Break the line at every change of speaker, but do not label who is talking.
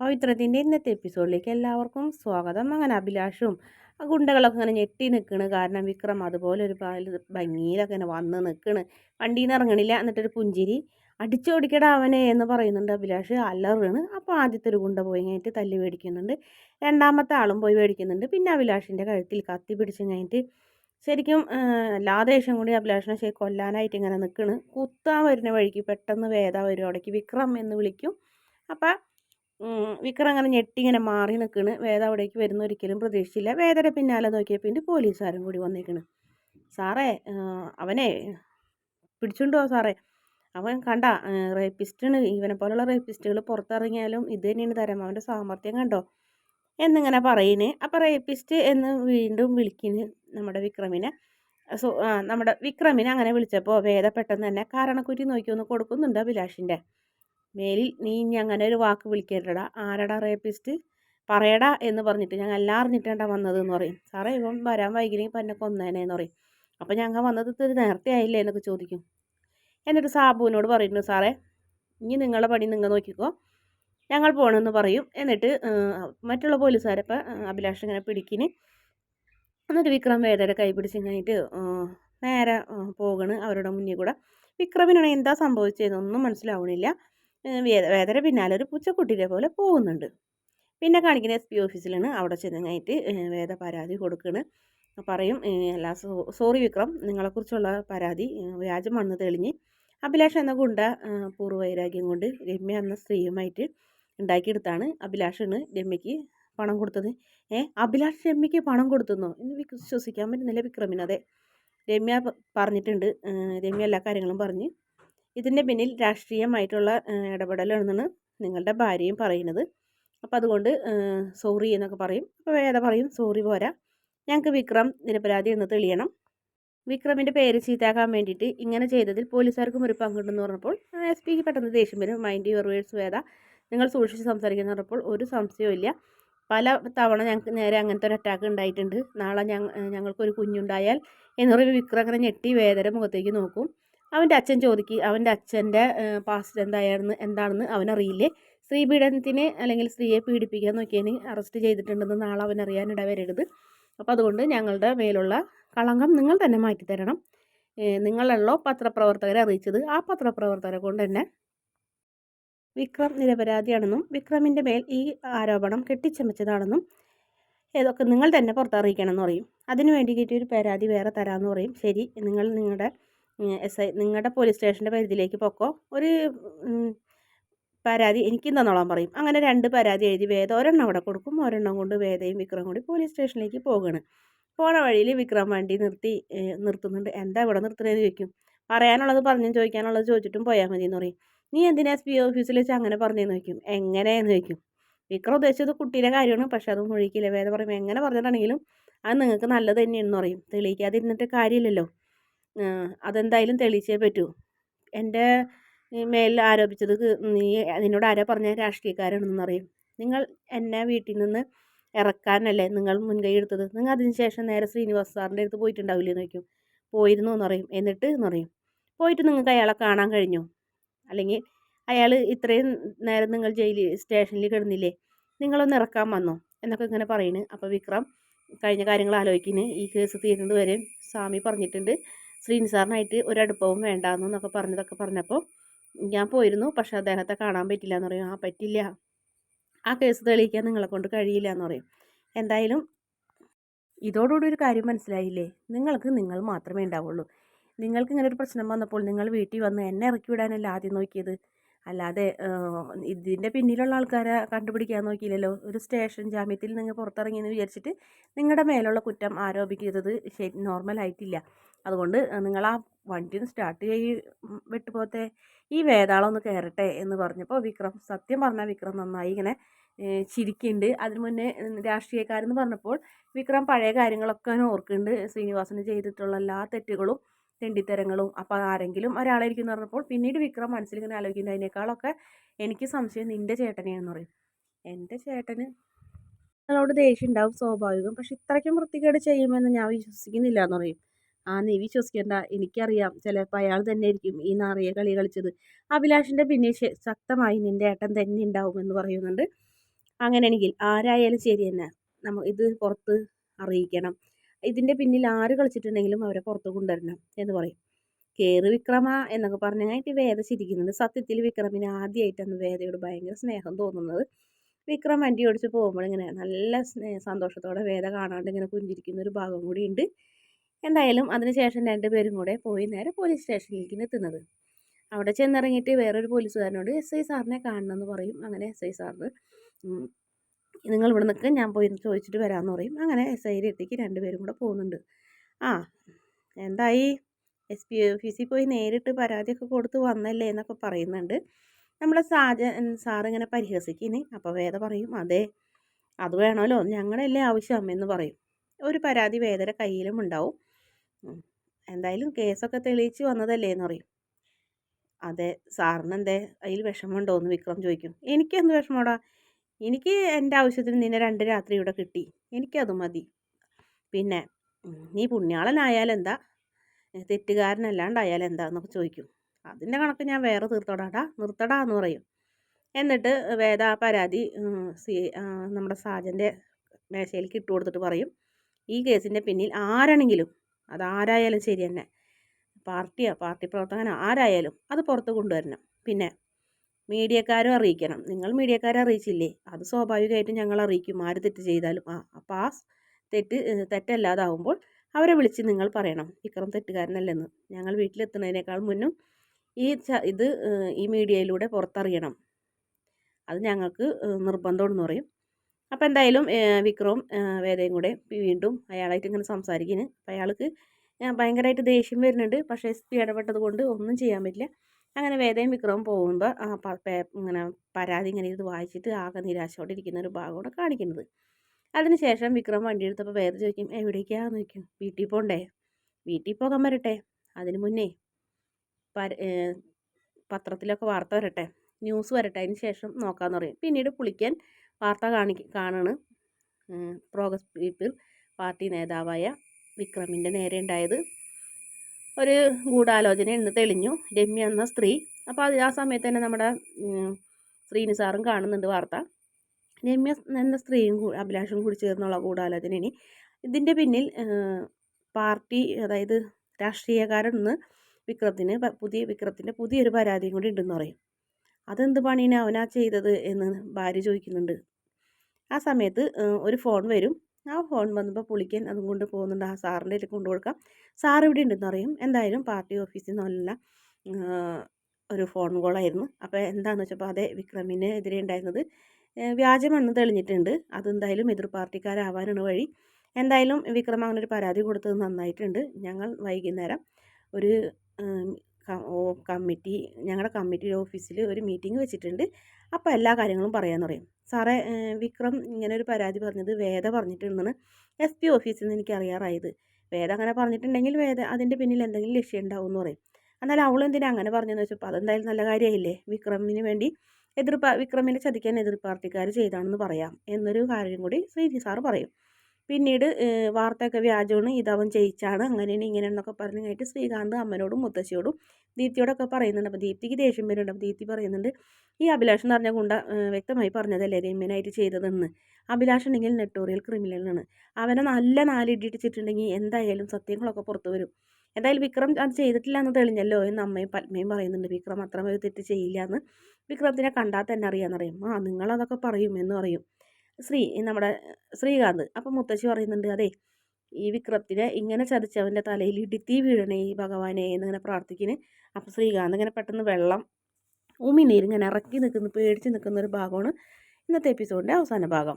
പവിത്രത്തിന്റെ ഇന്നത്തെ എപ്പിസോഡിലേക്ക് എല്ലാവർക്കും സ്വാഗതം. അങ്ങനെ അഭിലാഷും ആ ഗുണ്ടകളൊക്കെ ഇങ്ങനെ ഞെട്ടി നിൽക്കണ്. കാരണം വിക്രം അതുപോലെ ഒരു ഭംഗിയിലൊക്കെ ഇങ്ങനെ വന്ന് നിൽക്കണ്. വണ്ടിയിൽ നിന്ന് ഇറങ്ങണില്ല. എന്നിട്ടൊരു പുഞ്ചിരി അടിച്ചോടിക്കടാ അവനെ എന്ന് പറയുന്നുണ്ട് അഭിലാഷ്. അലറാണ്. അപ്പോൾ ആദ്യത്തെ ഒരു ഗുണ്ട പോയി കഴിഞ്ഞിട്ട് തല്ലി മേടിക്കുന്നുണ്ട്. രണ്ടാമത്തെ ആളും പോയി മേടിക്കുന്നുണ്ട്. പിന്നെ അഭിലാഷിന്റെ കഴുത്തിൽ കത്തി പിടിച്ച് കഴിഞ്ഞിട്ട് ശരിക്കും എല്ലാ ദേഷ്യം കൂടി അഭിലാഷിനെ ശരി കൊല്ലാനായിട്ട് ഇങ്ങനെ നിൽക്കണ്. കുത്താൻ വരുന്ന വഴിക്ക് പെട്ടെന്ന് വേദ വരും. അവിടേക്ക് വിക്രം എന്ന് വിളിക്കും. അപ്പം വിക്രം അങ്ങനെ ഞെട്ടി ഇങ്ങനെ മാറി നിൽക്കണ്. വേദ അവിടേക്ക് വരുന്ന ഒരിക്കലും പ്രതീക്ഷിച്ചില്ല. വേദയുടെ പിന്നാലെ നോക്കിയപ്പോൾ പിന്നെ പോലീസുകാരും കൂടി വന്നേക്കണ്. സാറേ അവനെ പിടിച്ചുണ്ടോ സാറേ? അവൻ കണ്ട റേപ്പിസ്റ്റാണ്. ഇവനെ പോലുള്ള റേപ്പിസ്റ്റുകൾ പുറത്തിറങ്ങിയാലും ഇത് തന്നെയാണ് തരം. അവന്റെ സാമർത്ഥ്യം കണ്ടോ? എന്നിങ്ങനെ പറയുന്നത് അപ്പോൾ റേപ്പിസ്റ്റ് എന്ന് വീണ്ടും വിളിക്കുന്നു നമ്മുടെ വിക്രമിനെ. സോ നമ്മുടെ വിക്രമിനെ അങ്ങനെ വിളിച്ചപ്പോൾ വേദ പെട്ടെന്ന് തന്നെ കാരണക്കുറ്റി നോക്കി ഒന്ന് കൊടുക്കുന്നുണ്ട്? അഭിലാഷിന്റെ. മേലിൽ നീ ഇനി അങ്ങനെ ഒരു വാക്ക് വിളിക്കരുതടാ. ആരടാ റേപ്പിസ്റ്റ്? പറയടാ എന്ന് പറഞ്ഞിട്ട് ഞങ്ങൾ എല്ലാം അറിഞ്ഞിട്ടാണ് വന്നതെന്ന് പറയും. സാറേ ഇപ്പം വരാൻ വൈകില്ലെങ്കിൽ കൊന്നേനെ എന്ന് പറയും. അപ്പോൾ ഞങ്ങൾ വന്നത് ഇത്തിരി നേരത്തെ ആയില്ലേ? എന്നൊക്കെ ചോദിക്കും. എന്നിട്ട് സാബുവിനോട് പറയുന്നു സാറേ ഇനി നിങ്ങളുടെ പണി നിങ്ങൾ നോക്കിക്കോ. ഞങ്ങൾ പോകണമെന്ന് പറയും. എന്നിട്ട് മറ്റുള്ള പോലീസുകാരപ്പോൾ അഭിലാഷ് ഇങ്ങനെ പിടിക്കിന്. എന്നിട്ട് വിക്രം വേദന കൈ പിടിച്ച് കഴിഞ്ഞിട്ട് നേരെ പോകണ് അവരുടെ മുന്നിൽ കൂടെ. വിക്രമിനാണ് എന്താ സംഭവിച്ചതെന്നൊന്നും മനസ്സിലാവണില്ല. വേദന പിന്നാലെ ഒരു പൂച്ചക്കുട്ടിയെ പോലെ പോകുന്നുണ്ട്. പിന്നെ കാണിക്കുന്ന എസ് പി ഓഫീസിലാണ് അവിടെ ചെന്നങ്ങായിട്ട് വേദ പരാതി കൊടുക്കണ്. പറയും എല്ലാ സോറി വിക്രം നിങ്ങളെക്കുറിച്ചുള്ള പരാതി വ്യാജമാണെന്ന് തെളിഞ്ഞ് അഭിലാഷ് എന്ന ഗുണ്ട പൂർവവൈരാഗ്യം കൊണ്ട് രമ്യ എന്ന സ്ത്രീയുമായിട്ട് ഉണ്ടാക്കിയെടുത്താണ് അഭിലാഷാണ് രമ്യക്ക് പണം കൊടുത്തത്. ഏ അഭിലാഷ് രമ്യക്ക് പണം കൊടുത്തുന്നോ? എന്ന് വിശ്വസിക്കാൻ പറ്റുന്നില്ല വിക്രമിനതെ രമ്യ പറഞ്ഞിട്ടുണ്ട്. രമ്യ എല്ലാ കാര്യങ്ങളും പറഞ്ഞ് ഇതിന്റെ പിന്നിൽ രാഷ്ട്രീയമായിട്ടുള്ള ഇടപെടലാണെന്നാണ് നിങ്ങളുടെ ഭാര്യയും പറയുന്നത്. അപ്പോൾ അതുകൊണ്ട് സോറി എന്നൊക്കെ പറയും. അപ്പോൾ വേദ പറയും സോറി പോരാ. ഞങ്ങൾക്ക് വിക്രം നിരപരാധി എന്ന് തെളിയണം. വിക്രമിന്റെ പേര് ചീത്താക്കാൻ വേണ്ടിയിട്ട് ഇങ്ങനെ ചെയ്തതിൽ പോലീസുകാർക്കും ഒരു പങ്കുണ്ടെന്ന് പറഞ്ഞപ്പോൾ എസ് പിക്ക് പെട്ടെന്ന് ദേഷ്യം വരും. Mind your words Veda. നിങ്ങൾ സൂക്ഷിച്ച് സംസാരിക്കുന്ന പറഞ്ഞപ്പോൾ ഒരു സംശയവും പല തവണ ഞങ്ങൾക്ക് നേരെ അങ്ങനത്തെ ഒരു അറ്റാക്ക് ഉണ്ടായിട്ടുണ്ട്. നാളെ ഞങ്ങൾക്കൊരു കുഞ്ഞുണ്ടായാൽ എന്ന് പറയുമ്പോൾ വിക്രം അങ്ങനെ ഞെട്ടി വേദന മുഖത്തേക്ക് നോക്കും. അവന്റെ അച്ഛൻ ചോദിക്കും അവന്റെ അച്ഛന്റെ പാസ്റ്റ് എന്തായിരുന്നു എന്താണെന്ന് അവനറിയില്ലേ. സ്ത്രീ പീഡനത്തിന് അല്ലെങ്കിൽ സ്ത്രീയെ പീഡിപ്പിക്കാൻ നോക്കിയതിന് അറസ്റ്റ് ചെയ്തിട്ടുണ്ടെന്ന് നാളെ അവൻ അറിയാനിട വരരുത് അപ്പോൾ അതുകൊണ്ട് ഞങ്ങളുടെ മേലുള്ള കളങ്കം നിങ്ങൾ തന്നെ മാറ്റിത്തരണം നിങ്ങളല്ലോ പത്രപ്രവർത്തകരെ അറിയിച്ചത്. ആ പത്രപ്രവർത്തകരെ കൊണ്ട് തന്നെ വിക്രം നിരപരാധിയാണെന്നും വിക്രമിന്റെ മേൽ ഈ ആരോപണം കെട്ടിച്ചമച്ചതാണെന്നും ഏതൊക്കെ നിങ്ങൾ തന്നെ പുറത്തറിയിക്കണം പറയും. അതിനു വേണ്ടി കിട്ടിയൊരു പരാതി വേറെ തരാമെന്ന് പറയും. ശരി നിങ്ങൾ നിങ്ങളുടെ എസ് ഐ നിങ്ങളുടെ പോലീസ് സ്റ്റേഷന്റെ പരിധിയിലേക്ക് പൊക്കോ? ഒരു പരാതി എനിക്ക് തന്നോളാൻ പറയും. അങ്ങനെ രണ്ട് പരാതി എഴുതി വേദ ഒരെണ്ണം അവിടെ കൊടുക്കും ഒരെണ്ണം കൊണ്ട് വേദയും വിക്രം കൂടി പോലീസ് സ്റ്റേഷനിലേക്ക് പോവുകയാണ് പോണ വഴിയിൽ വിക്രം വണ്ടി നിർത്തി നിർത്തുന്നുണ്ട്. എന്താ ഇവിടെ നിർത്തുന്നതെന്ന് ചോദിക്കും. പറയാനുള്ളത് പറഞ്ഞു ചോദിക്കാനുള്ളത് ചോദിച്ചിട്ടും പോയാൽ മതി എന്ന് പറയും. നീ എന്തിനാ എസ് പി ഓഫീസിൽ വെച്ച് അങ്ങനെ പറഞ്ഞതെന്ന് ചോദിക്കും. എങ്ങനെയെന്ന് ചോദിക്കും. വിക്രം ഉദ്ദേശിച്ചത് കുട്ടീന്റെ കാര്യമാണ് പക്ഷെ അത് മുഴിക്കില്ല. വേദ പറയും എങ്ങനെ പറഞ്ഞിട്ടാണെങ്കിലും അത് നിങ്ങൾക്ക് നല്ലത് തന്നെയാണെന്ന് പറയും. തെളിയിക്കാതിരുന്നിട്ട് കാര്യമില്ലല്ലോ. അതെന്തായാലും തെളിയിച്ചേ പറ്റൂ. എന്റെ മേലിൽ ആരോപിച്ചത് നീ നിന്നോട് ആരാ പറഞ്ഞ രാഷ്ട്രീയക്കാരാണെന്ന് അറിയും. നിങ്ങൾ എന്നെ വീട്ടിൽ നിന്ന് ഇറക്കാനല്ലേ നിങ്ങൾ മുൻകൈ എടുത്തത്? നിങ്ങൾ അതിന് ശേഷം നേരെ ശ്രീനിവാസ് സാറിന്റെ അടുത്ത് പോയിട്ടുണ്ടാവില്ലേ എന്ന് ചോദിക്കും. പോയിരുന്നു എന്ന് പറയും. എന്നിട്ട് എന്ന് പറയും. പോയിട്ട് നിങ്ങൾക്ക് അയാളെ കാണാൻ കഴിഞ്ഞു? അല്ലെങ്കിൽ അയാൾ ഇത്രയും നേരം നിങ്ങൾ ജയിലിൽ സ്റ്റേഷനിൽ കിടന്നില്ലേ? നിങ്ങളൊന്ന് ഇറക്കാൻ വന്നോ? എന്നൊക്കെ ഇങ്ങനെ പറയുന്നു അപ്പോൾ വിക്രം കഴിഞ്ഞ കാര്യങ്ങൾ ആലോചിക്കുന്നു ഈ കേസ് തീരുന്നത് വരെ സ്വാമി പറഞ്ഞിട്ടുണ്ട്. ശ്രീനിസാറിനായിട്ട് ഒരടുപ്പവും വേണ്ടാന്നൊക്കെ പറഞ്ഞതൊക്കെ പറഞ്ഞപ്പോൾ ഞാൻ പോയിരുന്നു പക്ഷെ അദ്ദേഹത്തെ കാണാൻ പറ്റില്ല എന്ന് പറയും. ആ പറ്റില്ല. ആ കേസ് തെളിയിക്കാൻ നിങ്ങളെ കൊണ്ട് കഴിയില്ല എന്ന് പറയും. എന്തായാലും ഇതോടുകൂടി ഒരു കാര്യം മനസ്സിലായില്ലേ? നിങ്ങൾക്ക് നിങ്ങൾ മാത്രമേ ഉണ്ടാവുള്ളൂ. നിങ്ങൾക്ക് ഇങ്ങനെ ഒരു പ്രശ്നം വന്നപ്പോൾ നിങ്ങൾ വീട്ടിൽ വന്ന് എന്നെ ഇറക്കി വിടാനല്ല ആദ്യം നോക്കിയത്? അല്ലാതെ ഇതിന്റെ പിന്നിലുള്ള ആൾക്കാരെ കണ്ടുപിടിക്കാൻ നോക്കിയില്ലല്ലോ. ഒരു സ്റ്റേഷൻ ജാമ്യത്തിൽ നിങ്ങൾ പുറത്തിറങ്ങിയെന്ന് വിചാരിച്ചിട്ട് നിങ്ങളുടെ മേലുള്ള കുറ്റം ആരോപിക്കുന്നത് ശരി നോർമലായിട്ടില്ല അതുകൊണ്ട് നിങ്ങൾ ആ വണ്ടി സ്റ്റാർട്ട് ചെയ്യി വിട്ടുപോത്തെ ഈ വേതാളം ഒന്ന് കയറട്ടെ എന്ന് പറഞ്ഞപ്പോൾ വിക്രം സത്യം പറഞ്ഞാൽ വിക്രം നന്നായി ഇങ്ങനെ ചിരിക്കുന്നുണ്ട് അതിന് മുന്നേ രാഷ്ട്രീയക്കാരെന്ന് പറഞ്ഞപ്പോൾ വിക്രം പഴയ കാര്യങ്ങളൊക്കെ ഓർക്കുന്നുണ്ട്. ശ്രീനിവാസന് ചെയ്തിട്ടുള്ള എല്ലാ തെറ്റുകളും തെണ്ടിത്തരങ്ങളും അപ്പോൾ ആരെങ്കിലും ഒരാളായിരിക്കും എന്ന് പറഞ്ഞപ്പോൾ പിന്നീട് വിക്രം മനസ്സിൽ ഇങ്ങനെ ആലോചിക്കുന്നത് അതിനേക്കാളൊക്കെ എനിക്ക് സംശയം നിന്റെ ചേട്ടനെയാണെന്ന് പറയും. എന്റെ ചേട്ടന് നിങ്ങളോട് ദേഷ്യം ഉണ്ടാവും സ്വാഭാവികം. പക്ഷെ ഇത്രയ്ക്കും വൃത്തികേട് ചെയ്യുമെന്ന് ഞാൻ വിശ്വസിക്കുന്നില്ല എന്ന് പറയും. ആ നീ വിശ്വസിക്കേണ്ട. എനിക്കറിയാം. ചിലപ്പോൾ അയാൾ തന്നെ ആയിരിക്കും ഈ നാറിയ കളി കളിച്ചത്. അഭിലാഷിന്റെ പിന്നെ ശക്തമായി നിന്റെ ഏട്ടൻ തന്നെ ഉണ്ടാവും എന്ന് പറയുന്നുണ്ട്. അങ്ങനെയാണെങ്കിൽ ആരായാലും ശരി തന്നെ. നമ്മ ഇത് പുറത്ത് അറിയിക്കണം. ഇതിന്റെ പിന്നിൽ ആര് കളിച്ചിട്ടുണ്ടെങ്കിലും അവരെ പുറത്ത് കൊണ്ടുവരണം എന്ന് പറയും. കയറ് വിക്രമ എന്നൊക്കെ പറഞ്ഞായിട്ട് വേദ ചിരിക്കുന്നുണ്ട്. സത്യത്തിൽ വിക്രമിന് ആദ്യമായിട്ടാണ് വേദയോട് ഭയങ്കര സ്നേഹം തോന്നുന്നത്. വിക്രം വണ്ടി ഓടിച്ച് പോകുമ്പോൾ ഇങ്ങനെ നല്ല സന്തോഷത്തോടെ വേദ കാണാണ്ട് ഇങ്ങനെ പുഞ്ചിരിക്കുന്ന ഒരു ഭാഗം കൂടി ഉണ്ട്. എന്തായാലും അതിനുശേഷം രണ്ടുപേരും കൂടെ പോയി നേരെ പോലീസ് സ്റ്റേഷനിലേക്ക് എത്തുന്നത്. അവിടെ ചെന്നിറങ്ങിയിട്ട് വേറൊരു പോലീസുകാരനോട് എസ് ഐ സാറിനെ കാണണമെന്ന് പറയും. അങ്ങനെ എസ് ഐ സാറിന് നിങ്ങൾ ഇവിടെ നിൽക്കുക ഞാൻ പോയി ചോദിച്ചിട്ട് വരാമെന്ന് പറയും. അങ്ങനെ എസ് ഐയുടെ അടുത്തേക്ക് രണ്ടുപേരും കൂടെ പോകുന്നുണ്ട്. ആ എന്തായി? എസ് പി ഓഫീസിൽ പോയി നേരിട്ട് പരാതിയൊക്കെ കൊടുത്ത് വന്നല്ലേ എന്നൊക്കെ പറയുന്നുണ്ട്. നമ്മളെ സാജ സാറിങ്ങനെ പരിഹസിക്കുന്നേ അപ്പോൾ വേദ പറയും അതെ അത് വേണമല്ലോ. ഞങ്ങളല്ലേ ആവശ്യം? എന്ന് പറയും. ഒരു പരാതി വേദന കയ്യിലും ഉണ്ടാവും. എന്തായാലും കേസൊക്കെ തെളിയിച്ച് വന്നതല്ലേ എന്ന് അതെ സാറിന് എന്തേ അതിൽ വിഷമമുണ്ടോ എന്ന് വിക്രം ചോദിക്കും. എനിക്കെന്ത് വിഷമോടാ? എനിക്ക് എന്റെ ആവശ്യത്തിന് നിന്നെ രണ്ട് രാത്രി ഇവിടെ കിട്ടി. എനിക്കത് മതി. പിന്നെ നീ പുണ്യാളനായാലെന്താ? തെറ്റുകാരനല്ലാണ്ടായാൽ എന്താന്നൊക്കെ ചോദിക്കും. അതിന്റെ കണക്ക് ഞാൻ വേറെ തീർത്തോടാടാ നിർത്തടാ എന്ന് പറയും. എന്നിട്ട് വേദ പരാതി സി നമ്മുടെ സാജന്റെ മേശയിലേക്ക് ഇട്ട് കൊടുത്തിട്ട് പറയും. ഈ കേസിന്റെ പിന്നിൽ ആരാണെങ്കിലും അതാരായാലും ശരി തന്നെ. പാർട്ടിയോ പാർട്ടി പ്രവർത്തകനോ ആരായാലും അത് പുറത്ത് കൊണ്ടുവരണം. പിന്നെ മീഡിയക്കാരും അറിയിക്കണം. നിങ്ങൾ മീഡിയക്കാരെ അറിയിച്ചില്ലേ? അത് സ്വാഭാവികമായിട്ടും ഞങ്ങൾ അറിയിക്കും. ആര് തെറ്റ് ചെയ്താലും. ആ അപ്പോൾ ആ തെറ്റ് തെറ്റല്ലാതാവുമ്പോൾ അവരെ വിളിച്ച് നിങ്ങൾ പറയണം. വിക്രം തെറ്റുകാരനല്ലെന്ന്. ഞങ്ങൾ വീട്ടിലെത്തുന്നതിനേക്കാൾ മുന്നും ഈ ഇത് ഈ മീഡിയയിലൂടെ പുറത്തറിയണം. അത് ഞങ്ങൾക്ക് നിർബന്ധമാണെന്ന് പറയും. അപ്പോൾ എന്തായാലും വിക്രവും വേദയും കൂടെ വീണ്ടും അയാളായിട്ട് ഇങ്ങനെ സംസാരിക്കുന്നു അപ്പോൾ അയാൾക്ക് ഭയങ്കരമായിട്ട് ദേഷ്യം വരുന്നുണ്ട്. പക്ഷേ എസ് പി ഇടപെട്ടത് കൊണ്ട് ഒന്നും ചെയ്യാൻ പറ്റില്ല. അങ്ങനെ വേദയും വിക്രവും പോകുമ്പോൾ ഇങ്ങനെ പരാതി ഇങ്ങനെ ഇത് വായിച്ചിട്ട് ആകെ നിരാശയോടെ ഇരിക്കുന്ന ഒരു ഭാഗമാണ് കാണിക്കുന്നത്. അതിനുശേഷം വിക്രം വണ്ടി എടുത്തപ്പോൾ വേദ ചോദിക്കും എവിടേക്കാന്ന് ചോദിക്കും. വീട്ടിൽ പോകണ്ടേ വീട്ടിൽ പോകാൻ വരട്ടെ? അതിന് മുന്നേ പര പത്രത്തിലൊക്കെ വാർത്ത വരട്ടെ? ന്യൂസ് വരട്ടെ? അതിന് ശേഷം നോക്കാമെന്ന് പറയും. പിന്നീട് പുളിക്കാൻ വാർത്ത കാണി കാണാണ്. പ്രോഗ്രസ് പീപ്പിൾ പാർട്ടി നേതാവായ വിക്രമിന്റെ നേരെ ഉണ്ടായത് ഒരു ഗൂഢാലോചന എന്ന് തെളിഞ്ഞു. രമ്യ എന്ന സ്ത്രീ. അപ്പോൾ അത് ആ സമയത്ത് തന്നെ നമ്മുടെ ശ്രീനി സാറും കാണുന്നുണ്ട് വാർത്ത. രമ്യ എന്ന സ്ത്രീയും അഭിലാഷും കൂടി ചേർന്നുള്ള ഗൂഢാലോചന ഇനി. ഇതിന്റെ പിന്നിൽ പാർട്ടി അതായത് രാഷ്ട്രീയക്കാരൻ രാഷ്ട്രീയക്കാരൊന്ന് വിക്രത്തിന് പുതിയ വിക്രത്തിന്റെ പുതിയൊരു പരാതിയും കൂടി ഉണ്ടെന്ന് പറയും. അതെന്ത് പണീനെ അവനാ ചെയ്തത് എന്ന് ഭാര്യ ചോദിക്കുന്നുണ്ട്. ആ സമയത്ത് ഒരു ഫോൺ വരും. ആ ഫോൺ വന്നപ്പോൾ പുളിക്കൻ അതും കൊണ്ട് പോകുന്നുണ്ട്. ആ സാറിന്റെ ഇതിൽ കൊണ്ടു കൊടുക്കാം. സാർ ഇവിടെ ഉണ്ടെന്ന് അറിയും എന്തായാലും പാർട്ടി ഓഫീസിൽ നിന്നല്ല ഒരു ഫോൺ കോളായിരുന്നു. അപ്പോൾ എന്താണെന്ന് വെച്ചപ്പോൾ അതെ വിക്രമിനെതിരെ ഉണ്ടായിരുന്നത്. വ്യാജമെന്ന് തെളിഞ്ഞിട്ടുണ്ട്. അതെന്തായാലും എതിർ പാർട്ടിക്കാരാവാനാണ് വഴി. എന്തായാലും വിക്രം അങ്ങനെ ഒരു പരാതി കൊടുത്തത് നന്നായിട്ടുണ്ട്. ഞങ്ങൾ വൈകുന്നേരം ഒരു കമ്മിറ്റി ഞങ്ങളുടെ കമ്മിറ്റി ഓഫീസിൽ ഒരു മീറ്റിംഗ് വെച്ചിട്ടുണ്ട്. അപ്പോൾ എല്ലാ കാര്യങ്ങളും പറയാമെന്ന് പറയും. സാറേ വിക്രം ഇങ്ങനെ ഒരു പരാതി പറഞ്ഞത് വേദ പറഞ്ഞിട്ടുണ്ടെന്ന് എസ് പി ഓഫീസിൽ നിന്ന് എനിക്ക് അറിയാറായത്. വേദ അങ്ങനെ പറഞ്ഞിട്ടുണ്ടെങ്കിൽ വേദ അതിന്റെ പിന്നിൽ എന്തെങ്കിലും ലക്ഷ്യം ഉണ്ടാവും എന്ന് പറയും. എന്നാൽ അവൾ എന്തിനാ അങ്ങനെ പറഞ്ഞതെന്ന് വെച്ചപ്പോൾ അതെന്തായാലും നല്ല കാര്യമായില്ലേ? വിക്രമിന് വേണ്ടി എതിർ വിക്രമിനെ ചതിക്കാൻ എതിർ പാർട്ടിക്കാർ ചെയ്താണെന്ന് പറയാം എന്നൊരു കാര്യം കൂടി ശ്രീജി സാർ പറയും. പിന്നീട് വാർത്തയൊക്കെ വ്യാജമാണ് ഇതവൻ ജയിച്ചാണ് അങ്ങനെയാണ് ഇങ്ങനെയാണെന്നൊക്കെ പറഞ്ഞായിട്ട് ശ്രീകാന്ത് അമ്മനോടും മുത്തശ്ശിയോടും ദീപ്തിയോടൊക്കെ പറയുന്നുണ്ട്. അപ്പോൾ ദീപ്തിക്ക് ദേഷ്യം വരുന്നുണ്ട്. അപ്പോൾ ദീപ്തി പറയുന്നുണ്ട് ഈ അഭിലാഷ് എന്ന് പറഞ്ഞ ഗുണ്ട വ്യക്തമായി പറഞ്ഞതല്ലേ രമ്യനായിട്ട് ചെയ്തതെന്ന്? അഭിലാഷ് ഉണ്ടെങ്കിൽ നെട്ടോറിയൽ ക്രിമിനലാണ്. അവനെ നല്ല നാലിടിച്ചിട്ടുണ്ടെങ്കിൽ എന്തായാലും സത്യങ്ങളൊക്കെ പുറത്തു വരും. എന്തായാലും വിക്രം അത് ചെയ്തിട്ടില്ല എന്ന് തെളിഞ്ഞല്ലോ? എന്ന് അമ്മയും പത്മയും പറയുന്നുണ്ട്. വിക്രം അത്രമൊരു തെറ്റ് ചെയ്യില്ല എന്ന് വിക്രത്തിനെ കണ്ടാൽ തന്നെ അറിയാമെന്നറിയും ആ നിങ്ങളതൊക്കെ പറയും എന്ന് പറയും. ശ്രീ നമ്മുടെ ശ്രീകാന്ത്. അപ്പം മുത്തശ്ശി പറയുന്നുണ്ട് അതെ ഈ വിക്രത്തിനെ ഇങ്ങനെ ചതിച്ചവന്റെ തലയിൽ ഇടുത്തി വീഴണേ ഈ ഭഗവാനെ എന്നിങ്ങനെ പ്രാർത്ഥിക്കുന്നു അപ്പം ശ്രീകാന്ത് ഇങ്ങനെ പെട്ടെന്ന് വെള്ളം ഉമിനീരിങ്ങനെ ഇറക്കി നിൽക്കുന്നു പേടിച്ച് നിൽക്കുന്ന ഒരു ഭാഗമാണ് ഇന്നത്തെ എപ്പിസോഡിന്റെ അവസാന ഭാഗം.